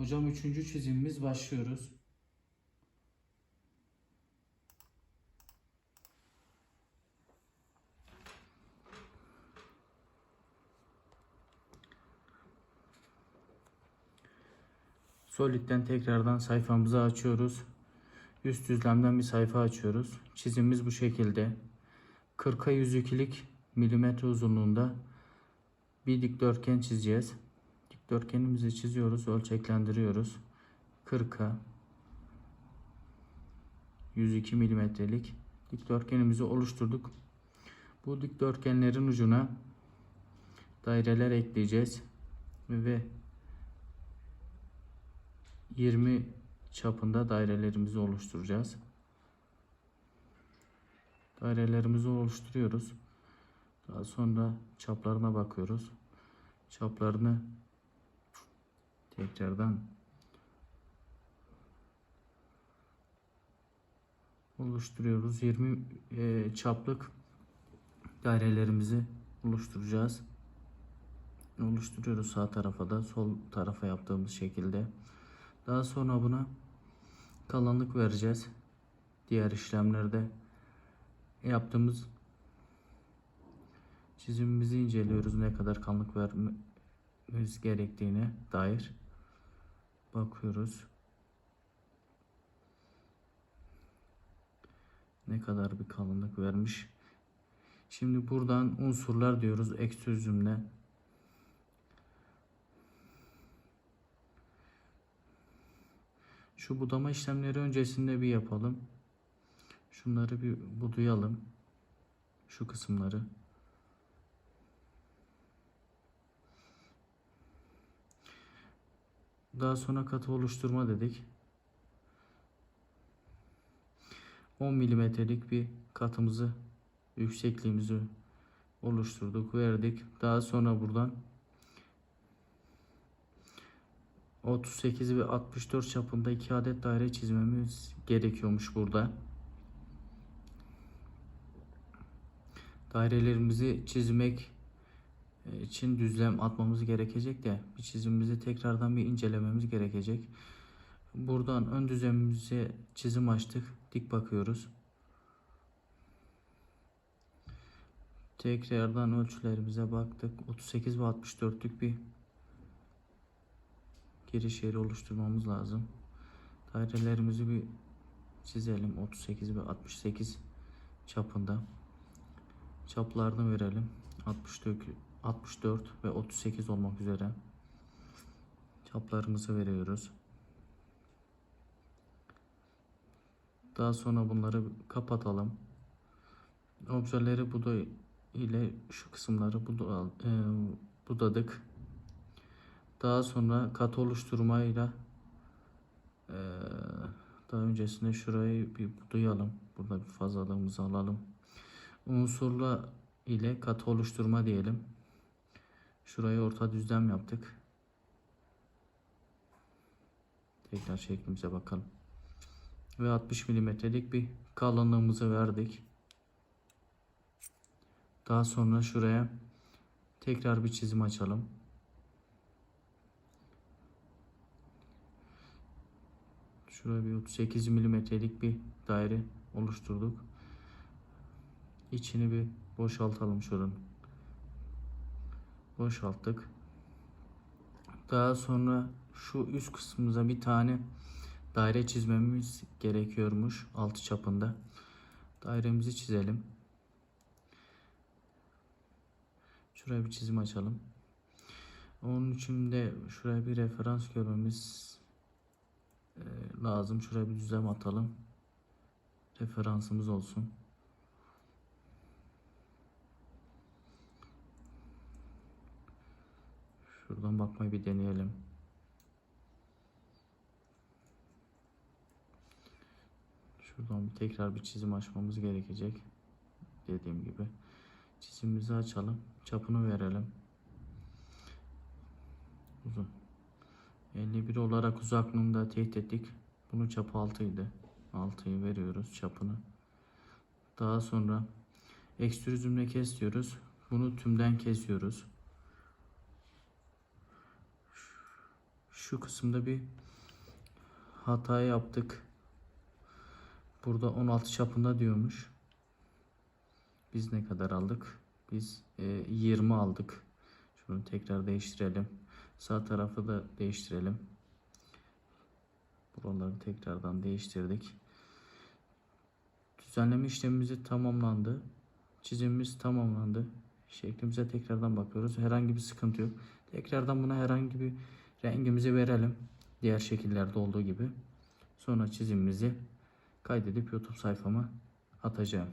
Hocam üçüncü çizimimiz başlıyoruz. Solid'den tekrardan sayfamızı açıyoruz. Üst düzlemden bir sayfa açıyoruz. Çizimimiz bu şekilde. 40'a 102'lik milimetre uzunluğunda bir dikdörtgen çizeceğiz. Dikdörtgenimizi çiziyoruz, ölçeklendiriyoruz. 40'a 102 milimetrelik dikdörtgenimizi oluşturduk. Bu dikdörtgenlerin ucuna daireler ekleyeceğiz ve 20 çapında dairelerimizi oluşturacağız. Dairelerimizi oluşturuyoruz. Daha sonra çaplarına bakıyoruz. Çaplarını tekrardan oluşturuyoruz. 20 e, çaplık dairelerimizi oluşturacağız. Oluşturuyoruz sağ tarafa da sol tarafa yaptığımız şekilde. Daha sonra buna kalınlık vereceğiz. Diğer işlemlerde yaptığımız çizimimizi inceliyoruz. Ne kadar kalınlık vermemiz gerektiğine dair bakıyoruz. Ne kadar bir kalınlık vermiş. Şimdi buradan unsurlar diyoruz. Ekstrüzümle Şu budama işlemleri öncesinde bir yapalım. Şunları bir budayalım. Şu kısımları. Daha sonra katı oluşturma dedik. 10 milimetrelik bir katımızı yüksekliğimizi oluşturduk verdik. Daha sonra buradan 38 ve 64 çapında iki adet daire çizmemiz gerekiyormuş burada. Dairelerimizi çizmek için düzlem atmamız gerekecek de bir çizimimizi tekrardan bir incelememiz gerekecek. Buradan ön düzlemimize çizim açtık. Dik bakıyoruz. Tekrardan ölçülerimize baktık. 38 ve 64'lük bir giriş yeri oluşturmamız lazım. Dairelerimizi bir çizelim. 38 ve 68 çapında. Çaplarını verelim. 64, 64 ve 38 olmak üzere. Çaplarımızı veriyoruz. Daha sonra bunları kapatalım. Objeleri buda ile şu kısımları buda, e, budadık. Daha sonra kat oluşturmayla e, daha öncesinde şurayı bir budayalım. Burada bir fazlalığımızı alalım. Unsurla ile kat oluşturma diyelim. Şurayı orta düzlem yaptık. Tekrar şeklimize bakalım. Ve 60 milimetrelik bir kalınlığımızı verdik. Daha sonra şuraya tekrar bir çizim açalım. Şuraya bir 38 milimetrelik bir daire oluşturduk. İçini bir boşaltalım şuranın. Boşalttık. Daha sonra şu üst kısmımıza bir tane daire çizmemiz gerekiyormuş altı çapında. Dairemizi çizelim. Şuraya bir çizim açalım. Onun için de şuraya bir referans görmemiz e, lazım. Şuraya bir düzlem atalım. Referansımız olsun. Şuradan bakmayı bir deneyelim. Şuradan tekrar bir çizim açmamız gerekecek. Dediğim gibi. Çizimimizi açalım. Çapını verelim. Uzun. 51 olarak uzaklığında teyit ettik. Bunun çapı 6 idi. 6'yı veriyoruz çapını. Daha sonra ekstrüzümle kes diyoruz. Bunu tümden kesiyoruz. Şu kısımda bir hata yaptık. Burada 16 çapında diyormuş. Biz ne kadar aldık? Biz e, 20 aldık. Şunu tekrar değiştirelim. Sağ tarafı da değiştirelim. Buraları tekrardan değiştirdik. Düzenleme işlemimiz tamamlandı. Çizimimiz tamamlandı. Şeklimize tekrardan bakıyoruz. Herhangi bir sıkıntı yok. Tekrardan buna herhangi bir rengimizi verelim. Diğer şekillerde olduğu gibi. Sonra çizimimizi kaydedip YouTube sayfama atacağım.